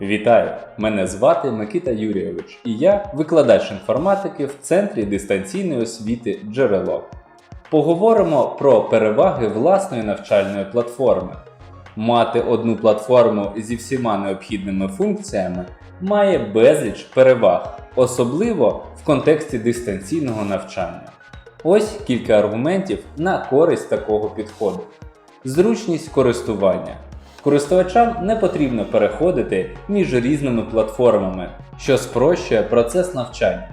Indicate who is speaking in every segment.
Speaker 1: Вітаю! Мене звати Микита Юрійович, і я викладач інформатики в Центрі дистанційної освіти Джерело. Поговоримо про переваги власної навчальної платформи. Мати одну платформу зі всіма необхідними функціями має безліч переваг, особливо в контексті дистанційного навчання. Ось кілька аргументів на користь такого підходу. Зручність користування. Користувачам не потрібно переходити між різними платформами, що спрощує процес навчання.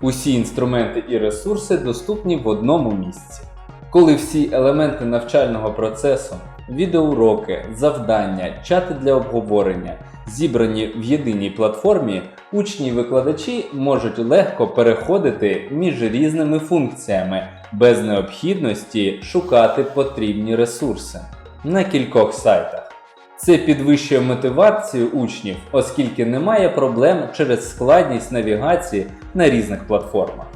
Speaker 1: Усі інструменти і ресурси доступні в одному місці. Коли всі елементи навчального процесу, відеоуроки, завдання, чати для обговорення зібрані в єдиній платформі, учні і викладачі можуть легко переходити між різними функціями без необхідності шукати потрібні ресурси на кількох сайтах. Це підвищує мотивацію учнів, оскільки немає проблем через складність навігації на різних платформах.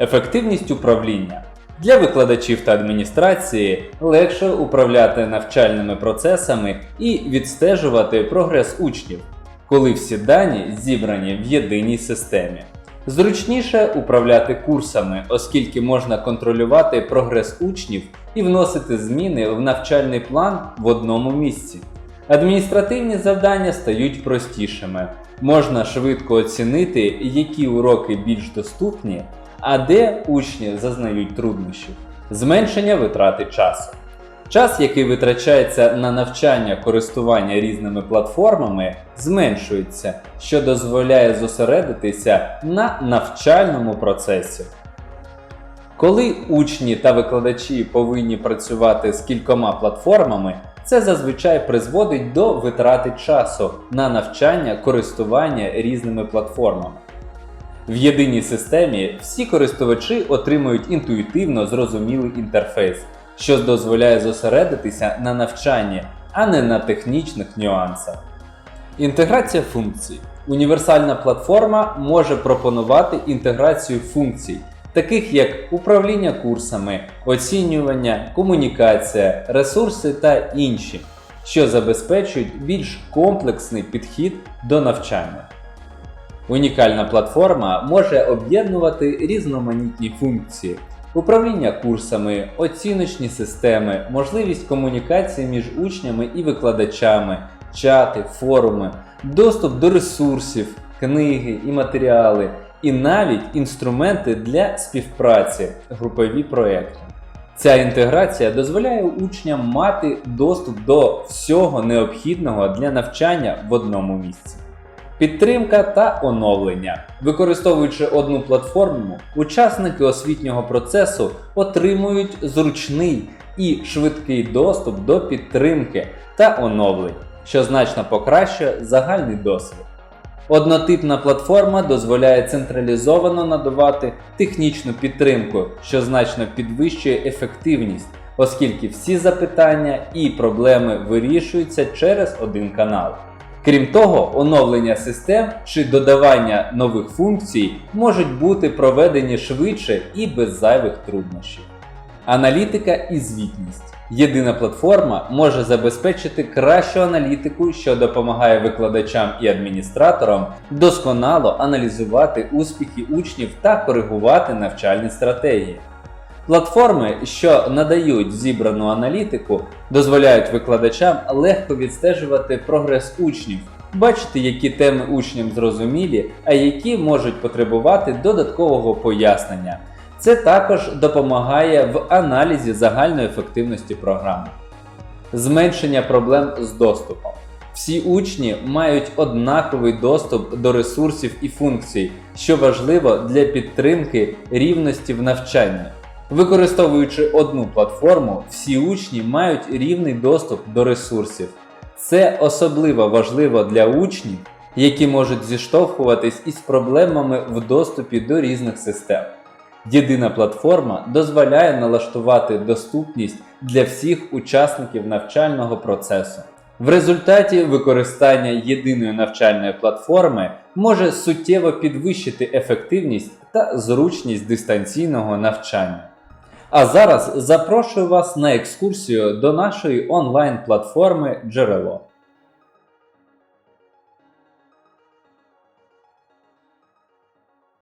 Speaker 1: Ефективність управління. Для викладачів та адміністрації легше управляти навчальними процесами і відстежувати прогрес учнів, коли всі дані зібрані в єдиній системі. Зручніше управляти курсами, оскільки можна контролювати прогрес учнів і вносити зміни в навчальний план в одному місці. Адміністративні завдання стають простішими. Можна швидко оцінити, які уроки більш доступні, а де учні зазнають труднощів. Зменшення витрати часу. Час, який витрачається на навчання користування різними платформами, зменшується, що дозволяє зосередитися на навчальному процесі. Коли учні та викладачі повинні працювати з кількома платформами, це зазвичай призводить до витрати часу на навчання користування різними платформами. В єдиній системі всі користувачі отримують інтуїтивно зрозумілий інтерфейс, що дозволяє зосередитися на навчанні, а не на технічних нюансах. Інтеграція функцій. Універсальна платформа може пропонувати інтеграцію функцій, таких як управління курсами, оцінювання, комунікація, ресурси та інші, що забезпечують більш комплексний підхід до навчання. Унікальна платформа може об'єднувати різноманітні функції, управління курсами, оціночні системи, можливість комунікації між учнями і викладачами, чати, форуми, доступ до ресурсів, книги і матеріали, і навіть інструменти для співпраці, групові проекти. Ця інтеграція дозволяє учням мати доступ до всього необхідного для навчання в одному місці. Підтримка та оновлення. Використовуючи одну платформу, учасники освітнього процесу отримують зручний і швидкий доступ до підтримки та оновлень, що значно покращує загальний досвід. Однотипна платформа дозволяє централізовано надавати технічну підтримку, що значно підвищує ефективність, оскільки всі запитання і проблеми вирішуються через один канал. Крім того, оновлення систем чи додавання нових функцій можуть бути проведені швидше і без зайвих труднощів. Аналітика і звітність. Єдина платформа може забезпечити кращу аналітику, що допомагає викладачам і адміністраторам досконало аналізувати успіхи учнів та коригувати навчальні стратегії. Платформи, що надають зібрану аналітику, дозволяють викладачам легко відстежувати прогрес учнів, бачити, які теми учням зрозумілі, а які можуть потребувати додаткового пояснення. Це також допомагає в аналізі загальної ефективності програми. Зменшення проблем з доступом. Всі учні мають однаковий доступ до ресурсів і функцій, що важливо для підтримки рівності в навчанні. Використовуючи одну платформу, всі учні мають рівний доступ до ресурсів. Це особливо важливо для учнів, які можуть зіштовхуватись із проблемами в доступі до різних систем. Єдина платформа дозволяє налаштувати доступність для всіх учасників навчального процесу. В результаті використання єдиної навчальної платформи може суттєво підвищити ефективність та зручність дистанційного навчання. А зараз запрошую вас на екскурсію до нашої онлайн-платформи Джерело.